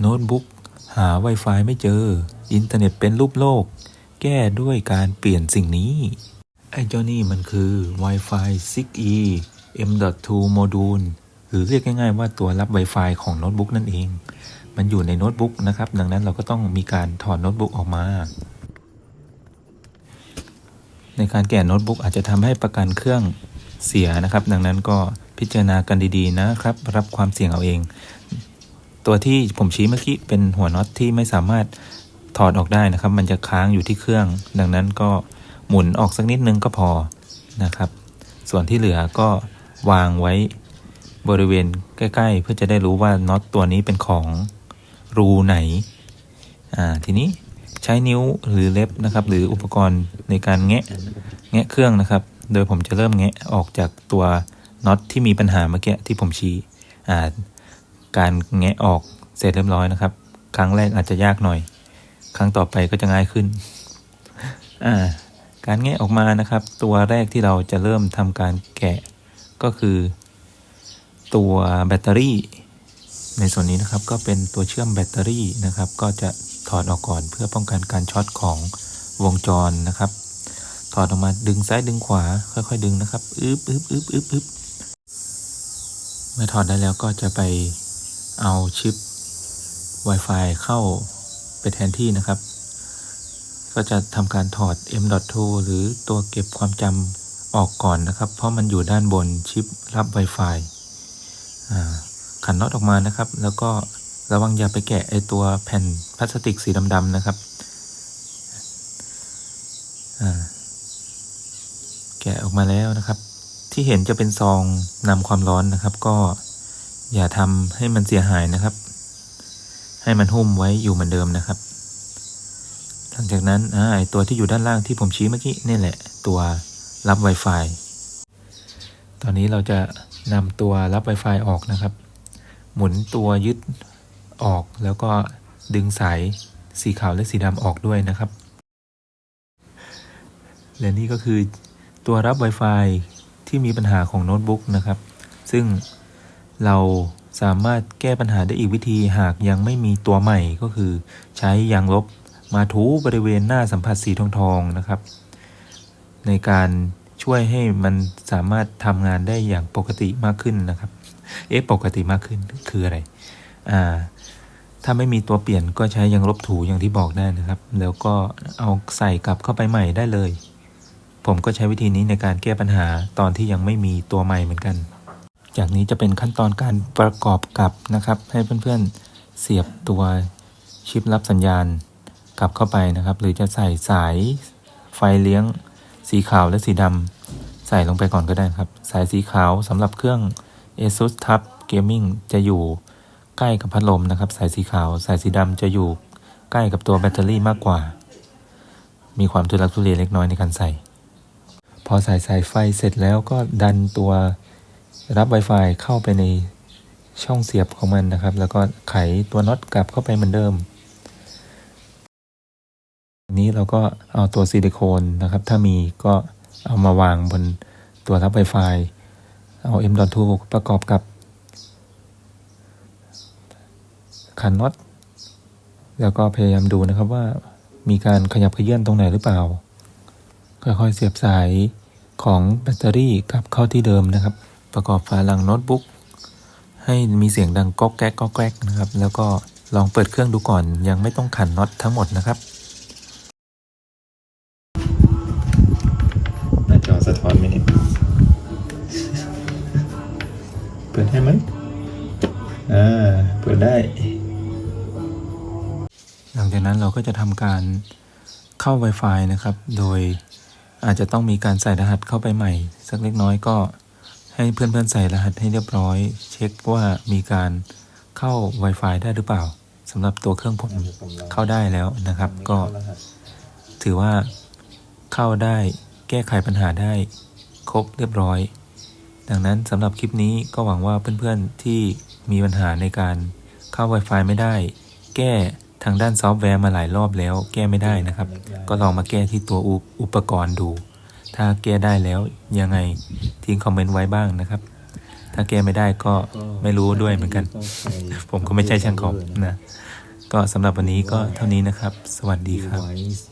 โน้ตบุ๊กหา Wi-Fi ไม่เจอ อินเทอร์เน็ตเป็นรูปโลก แก้ด้วยการเปลี่ยนสิ่งนี้ ไอ้เจ้านี่มันคือ Wi-Fi 6E M.2 Module หรือเรียกง่ายๆว่าตัวรับ Wi-Fi ของโน้ตบุ๊กนั่นเอง มันอยู่ในโน้ตบุ๊กนะครับ ดังนั้นเราก็ต้องมีการถอดโน้ตบุ๊กออกมา ในการแกะโน้ตบุ๊กอาจจะทำให้ประกันเครื่องเสียนะครับ ดังนั้นก็พิจารณากันดีๆนะครับ รับความเสี่ยงเอาเอง ตัวที่ผมชี้เมื่อกี้เป็นหัวน็อตที่ไม่สามารถถอดออกได้นะครับ มันจะค้างอยู่ที่เครื่อง ดังนั้นก็หมุนออกสักนิดนึงก็พอนะครับ ส่วนที่เหลือก็วางไว้บริเวณใกล้ ๆ เพื่อจะได้รู้ว่าน็อตตัวนี้เป็นของรูไหน อ่า ทีนี้ใช้นิ้วหรือเล็บนะครับ หรืออุปกรณ์ในการแงะแงะเครื่องนะครับ โดยผมจะเริ่มแงะออกจากตัวน็อตที่มีปัญหาเมื่อกี้ที่ผมชี้ อ่า การแงะออกเสร็จเรียบร้อยนะครับ ครั้งแรกอาจจะยากหน่อย ครั้งต่อไปก็จะง่ายขึ้น อ่า การแงะออกมานะครับ ตัวแรกที่เราจะเริ่มทำการแกะก็คือ ตัวแบตเตอรี่ ในส่วนนี้นะครับก็เป็นตัวเชื่อมแบตเตอรี่นะครับ ก็จะถอดออกก่อนเพื่อป้องกันการช็อตของวงจรนะครับ ถอดออกมาดึงซ้ายดึงขวา ค่อย ๆ ดึงนะครับ อึ๊บอึ๊บอึ๊บอึ๊บอึ๊บเมื่อถอดได้แล้วก็จะไป เอาชิป Wi-Fi เข้าไปแทนที่นะครับ ก็จะทำการถอด M.2 หรือตัวเก็บความจำออกก่อนนะครับ เพราะมันอยู่ด้านบนชิปรับ Wi-Fi ขันน็อตออกมานะครับ แล้วก็ระวังอย่าไปแกะไอตัวแผ่นพลาสติกสีดำๆนะครับแกะออกมาแล้วนะครับ ที่เห็นจะเป็นซองนำความร้อนนะครับ ก็ อย่าทำให้มันเสียหายนะครับ ให้มันหุ้มไว้อยู่เหมือนเดิมนะครับ หลังจากนั้นไอตัวที่อยู่ด้านล่างที่ผมชี้เมื่อกี้นี่แหละ ตัวรับ Wi-Fi ตอนนี้เราจะนำตัวรับ Wi-Fi ออกนะครับ หมุนตัวยึดออกแล้วก็ดึงสายสีขาวและสีดำออกด้วยนะครับ และนี่ก็คือตัวรับ Wi-Fi ที่มีปัญหาของโน้ตบุ๊กนะครับ ซึ่ง เราสามารถแก้ปัญหาได้อีกวิธีหากยังไม่มีตัวใหม่ก็คือ ใช้ยางลบมาถูบริเวณหน้าสัมผัสสีทองทองๆนะครับ ในการช่วยให้มันสามารถทำงานได้อย่างปกติมากขึ้นนะครับ เอ๊ะปกติมากขึ้นคืออะไรอ่าถ้าไม่มีตัวเปลี่ยนก็ใช้ยางลบถูอย่างที่บอกได้นะครับ แล้วก็เอาใส่กลับเข้าไปใหม่ได้เลย ผมก็ใช้วิธีนี้ในการแก้ปัญหาตอนที่ยังไม่มีตัวใหม่เหมือนกัน จากนี้จะเป็นขั้นตอนการประกอบกับนะครับ ให้เพื่อนๆเสียบตัวชิปรับสัญญาณกลับเข้าไปนะครับ หรือจะใส่สายไฟเลี้ยงสีขาวและสีดำใส่ลงไปก่อนก็ได้ครับ สายสีขาวสำหรับเครื่อง ASUS Tab Gaming จะอยู่ใกล้กับพัดลมนะครับ สายสีขาว สายสีดำจะอยู่ใกล้กับตัวแบตเตอรี่มากกว่า มีความทุลักทุเลเล็กน้อยในการใส่ พอใส่สายไฟเสร็จแล้วก็ดันตัว รับ Wi-Fi เข้าไปในช่องเสียบของมันนะครับ แล้วก็ไขตัวน็อตกลับเข้าไปเหมือนเดิม นี้เราก็เอาตัวซิลิโคนนะครับ ถ้ามีก็เอามาวางบนตัวรับ Wi-Fi เอา M.2 ประกอบกับขันน็อตแล้วก็พยายามดูนะครับว่ามีการขยับขยื่นตรงไหนหรือเปล่า ค่อยๆเสียบสายของแบตเตอรี่กลับเข้าที่เดิมนะครับ ประกอบฝาหลังโน้ตบุ๊กให้มีเสียงดังก๊อกแก๊กก๊อกแก๊กนะครับ แล้วก็ลองเปิดเครื่องดูก่อนยังไม่ต้องขันน็อตทั้งหมดนะครับหน้าจอสะท้อนไหมเนี่ยเปิดได้ไหมอ่าเปิดได้ หลังจากนั้นเราก็จะทำการเข้า Wi-Fi นะครับ โดยอาจจะต้องมีการใส่รหัสเข้าไปใหม่ สักเล็กน้อยก็ ให้เพื่อนๆใส่รหัสให้เรียบร้อย เช็คว่ามีการเข้า Wi-Fi ได้หรือเปล่าสำหรับตัวเครื่องผมเข้าได้แล้วนะครับ ก็ถือว่าเข้าได้แก้ไขปัญหาได้ครบเรียบร้อย ดังนั้นสำหรับคลิปนี้ก็หวังว่าเพื่อนๆที่มีปัญหาในการเข้า Wi-Fi ไม่ได้ แก้ทางด้านซอฟต์แวร์มาหลายรอบแล้ว แก้ไม่ได้นะครับ ก็ลองมาแก้ที่ตัวอุปอุปกรณ์ดู ถ้าแก้ได้แล้วยังไงทิ้งคอมเมนต์ไว้บ้างนะครับ ถ้าแก้ไม่ได้ก็ไม่รู้ด้วยเหมือนกัน ผมก็ไม่ใช่ช่างคอมนะ ก็สำหรับวันนี้ก็เท่านี้นะครับ สวัสดีครับ